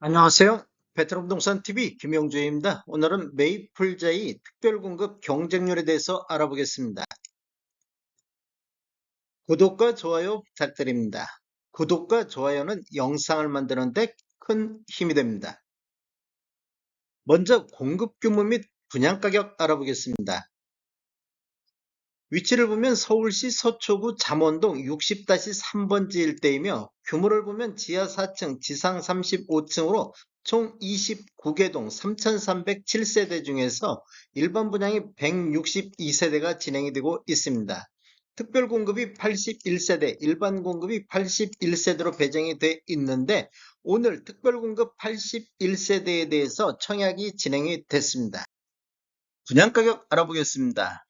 안녕하세요. 베트남동산TV 김영주입니다. 오늘은 메이플자이 특별공급 경쟁률에 대해서 알아보겠습니다. 구독과 좋아요 부탁드립니다. 구독과 좋아요는 영상을 만드는 데 큰 힘이 됩니다. 먼저 공급 규모 및 분양 가격 알아보겠습니다. 위치를 보면 서울시 서초구 잠원동 60-3번지 일대이며 규모를 보면 지하 4층, 지상 35층으로 총 29개 동 3,307세대 중에서 일반 분양이 162세대가 진행이 되고 있습니다. 특별 공급이 81세대, 일반 공급이 81세대로 배정이 돼 있는데 오늘 특별 공급 81세대에 대해서 청약이 진행이 됐습니다. 분양 가격 알아보겠습니다.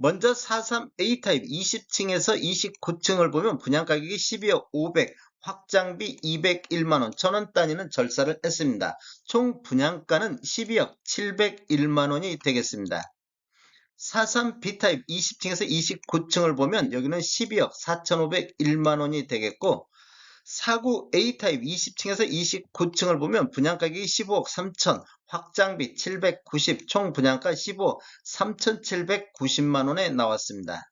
먼저 43A 타입 20층에서 29층을 보면 분양가격이 12억 500, 확장비 201만원, 천원 단위는 절사를 했습니다. 총 분양가는 12억 701만원이 되겠습니다. 43B타입 20층에서 29층을 보면 여기는 12억 4,501만원이 되겠고 49A타입 20층에서 29층을 보면 분양가격이 15억 3천, 확장비 790, 총 분양가 15억 3,790만원에 나왔습니다.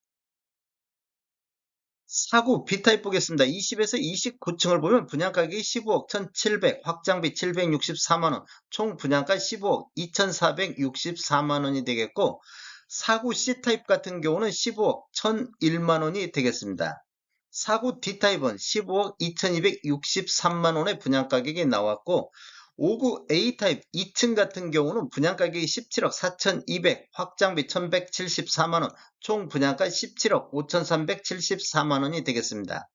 49 B타입 보겠습니다. 20에서 29층을 보면 분양가격이 15억 1,700, 확장비 764만원, 총 분양가 15억 2,464만원이 되겠고 49 C타입 같은 경우는 15억 1,001만원이 되겠습니다. 49 D타입은 15억 2263만원의 분양가격이 나왔고 59 A타입 2층 같은 경우는 분양가격이 17억 4200, 확장비 1174만원, 총 분양가 17억 5374만원이 되겠습니다.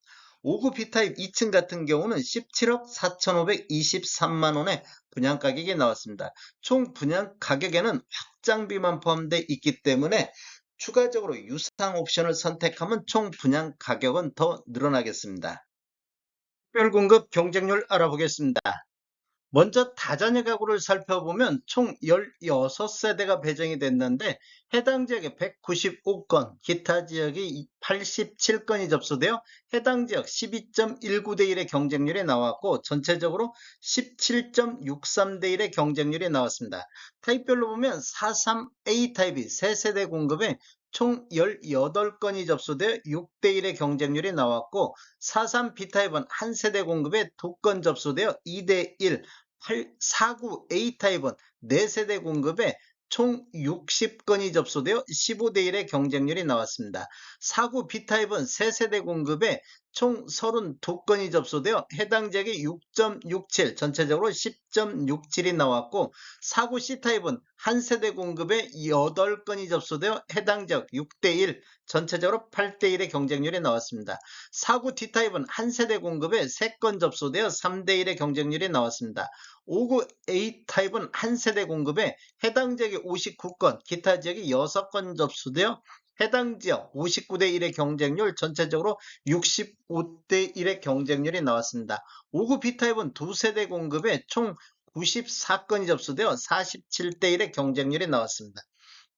59 B타입 2층 같은 경우는 17억 4523만원의 분양가격이 나왔습니다. 총 분양 가격에는 확장비만 포함되어 있기 때문에 추가적으로 유상 옵션을 선택하면 총 분양 가격은 더 늘어나겠습니다. 특별공급 경쟁률 알아보겠습니다. 먼저 다자녀 가구를 살펴보면 총 16세대가 배정이 됐는데 해당 지역에 195건, 기타 지역이 87건이 접수되어 해당 지역 12.19대 1의 경쟁률이 나왔고 전체적으로 17.63대 1의 경쟁률이 나왔습니다. 타입별로 보면 43A 타입이 3세대 공급에 총 18건이 접수되어 6대1의 경쟁률이 나왔고 43B타입은 한 세대 공급에 2건 접수되어 2대1, 49A타입은 4세대 공급에 총 60건이 접수되어 15대1의 경쟁률이 나왔습니다. 49B타입은 3세대 공급에 총 32건이 접수되어 해당 지역이 6.67, 전체적으로 10.67이 나왔고 49C타입은 한 세대 공급에 8건이 접수되어 해당 지역 6대1, 전체적으로 8대1의 경쟁률이 나왔습니다. 49D타입은 한 세대 공급에 3건 접수되어 3대1의 경쟁률이 나왔습니다. 59A타입은 한 세대 공급에 해당 지역이 59건, 기타 지역이 6건 접수되어 해당 지역 59대 1의 경쟁률 전체적으로 65대 1의 경쟁률이 나왔습니다. 59 B타입은 두 세대 공급에 총 94건이 접수되어 47대 1의 경쟁률이 나왔습니다.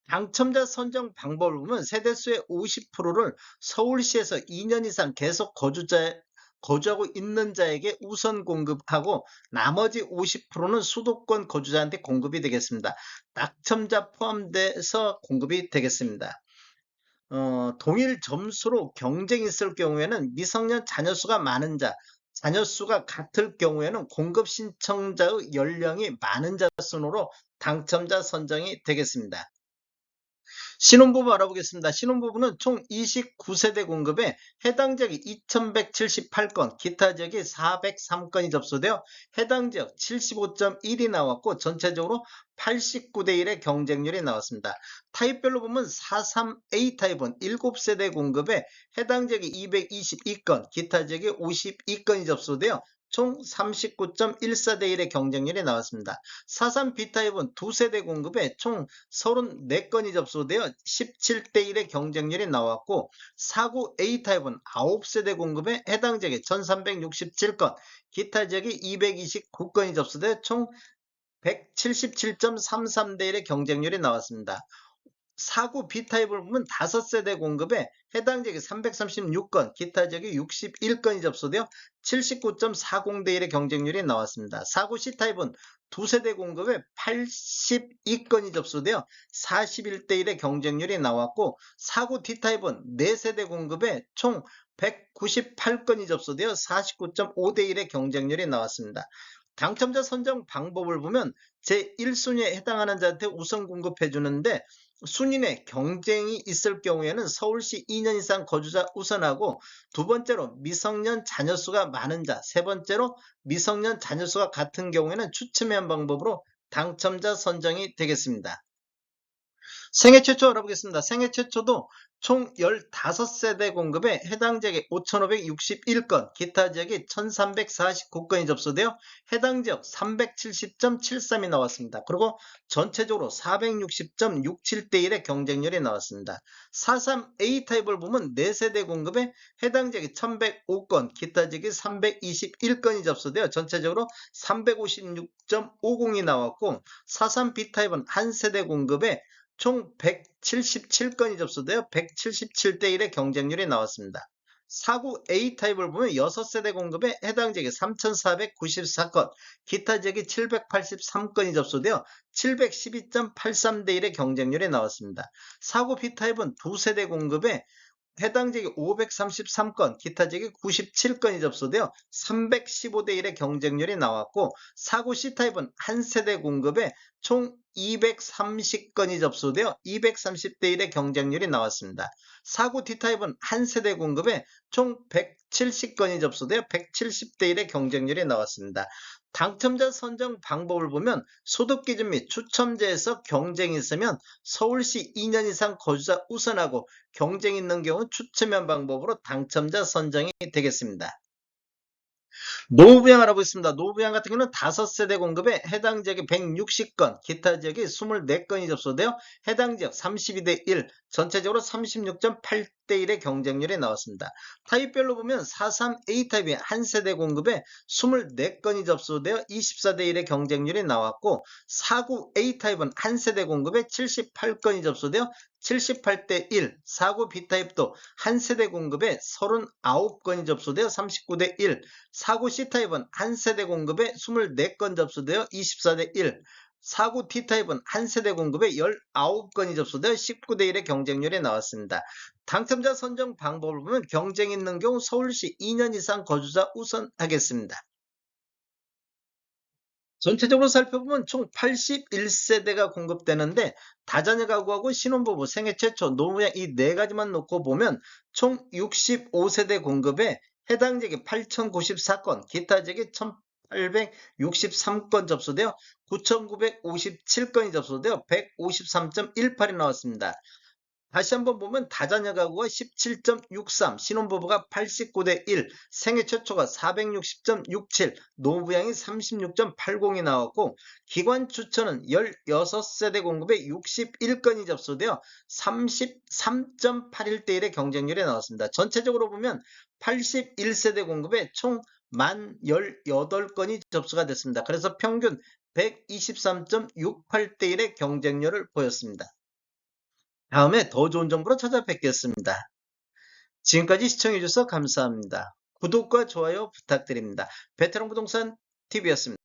당첨자 선정 방법을 보면 세대수의 50%를 서울시에서 2년 이상 계속 거주자 거주하고 있는 자에게 우선 공급하고 나머지 50%는 수도권 거주자한테 공급이 되겠습니다. 낙첨자 포함돼서 공급이 되겠습니다. 어, 동일 점수로 경쟁이 있을 경우에는 미성년 자녀 수가 많은 자, 자녀 수가 같을 경우에는 공급 신청자의 연령이 많은 자 순으로 당첨자 선정이 되겠습니다. 신혼부부 알아보겠습니다. 신혼부부는 총 29세대 공급에 해당 지역이 2178건, 기타 지역이 403건이 접수되어 해당 지역 75.1이 나왔고 전체적으로 89대 1의 경쟁률이 나왔습니다. 타입별로 보면 43A 타입은 7세대 공급에 해당 지역이 222건, 기타 지역이 52건이 접수되어 총 39.14대 1의 경쟁률이 나왔습니다. 43B타입은 두세대 공급에 총 34건이 접수되어 17대 1의 경쟁률이 나왔고 49A타입은 9세대 공급에 해당 지역에 1367건, 기타 지역이 229건이 접수되어 총 177.33대 1의 경쟁률이 나왔습니다. 4구 B타입을 보면 5세대 공급에 해당 지역이 336건, 기타 지역이 61건이 접수되어 79.40대 1의 경쟁률이 나왔습니다. 4구 C타입은 2세대 공급에 82건이 접수되어 41대 1의 경쟁률이 나왔고 4구 D타입은 4세대 공급에 총 198건이 접수되어 49.5대 1의 경쟁률이 나왔습니다. 당첨자 선정 방법을 보면 제1순위에 해당하는 자한테 우선 공급해 주는데 내 경쟁이 있을 경우에는 서울시 2년 이상 거주자 우선하고 두 번째로 미성년 자녀 수가 많은 자, 세 번째로 미성년 자녀 수가 같은 경우에는 추첨한 방법으로 당첨자 선정이 되겠습니다. 생애 최초 알아보겠습니다. 생애 최초도 총 15세대 공급에 해당 지역에 5,561건, 기타 지역에 1,349건이 접수되어 해당 지역 370.73이 나왔습니다. 그리고 전체적으로 460.67대 1의 경쟁률이 나왔습니다. 43A 타입을 보면 4세대 공급에 해당 지역이 1,105건, 기타 지역이 321건이 접수되어 전체적으로 356.50이 나왔고 43B 타입은 한 세대 공급에 총 177건이 접수되어 177대 1의 경쟁률이 나왔습니다. 4구 A타입을 보면 6세대 공급에 해당 지역이 3,494건, 기타 지역이 783건이 접수되어 712.83대 1의 경쟁률이 나왔습니다. 4구 B타입은 2세대 공급에 해당 지역이 533건, 기타 지역이 97건이 접수되어 315대 1의 경쟁률이 나왔고 4구 C타입은 한 세대 공급에 총 230건이 접수되어 230대 1의 경쟁률이 나왔습니다. 4구 D타입은 한 세대 공급에 총 170건이 접수되어 170대 1의 경쟁률이 나왔습니다. 당첨자 선정 방법을 보면 소득 기준 및 추첨제에서 경쟁이 있으면 서울시 2년 이상 거주자 우선하고 경쟁 있는 경우 추첨한 방법으로 당첨자 선정이 되겠습니다. 노후부양 알아보겠습니다. 노후부양 같은 경우는 5세대 공급에 해당 지역이 160건, 기타 지역이 24건이 접수되어 해당 지역 32대 1, 전체적으로 36.8대 1의 경쟁률이 나왔습니다. 타입별로 보면 43A 타입이 한 세대 공급에 24건이 접수되어 24대 1의 경쟁률이 나왔고 49A 타입은 한 세대 공급에 78건이 접수되어 78대 1, 49 B타입도 한 세대 공급에 39건이 접수되어 39대 1, 49 C타입은 한 세대 공급에 24건 접수되어 24대 1, 49 T타입은 한 세대 공급에 19건이 접수되어 19대 1의 경쟁률이 나왔습니다. 당첨자 선정 방법을 보면 경쟁 있는 경우 서울시 2년 이상 거주자 우선하겠습니다. 전체적으로 살펴보면 총 81세대가 공급되는데 다자녀 가구하고 신혼부부 생애 최초 노무양 이 네 가지만 놓고 보면 총 65세대 공급에 해당 지역이 8,094건, 기타 지역 이 1,863건 접수되어 9,957건이 접수되어 153.18이 나왔습니다. 다시 한번 보면 다자녀 가구가 17.63, 신혼부부가 89대 1, 생애 최초가 460.67, 노부양이 36.80이 나왔고 기관 추천은 16세대 공급에 61건이 접수되어 33.81대 1의 경쟁률이 나왔습니다. 전체적으로 보면 81세대 공급에 총 만 18건이 접수가 됐습니다. 그래서 평균 123.68대 1의 경쟁률을 보였습니다. 다음에 더 좋은 정보로 찾아뵙겠습니다. 지금까지 시청해주셔서 감사합니다. 구독과 좋아요 부탁드립니다. 베테랑 부동산 TV였습니다.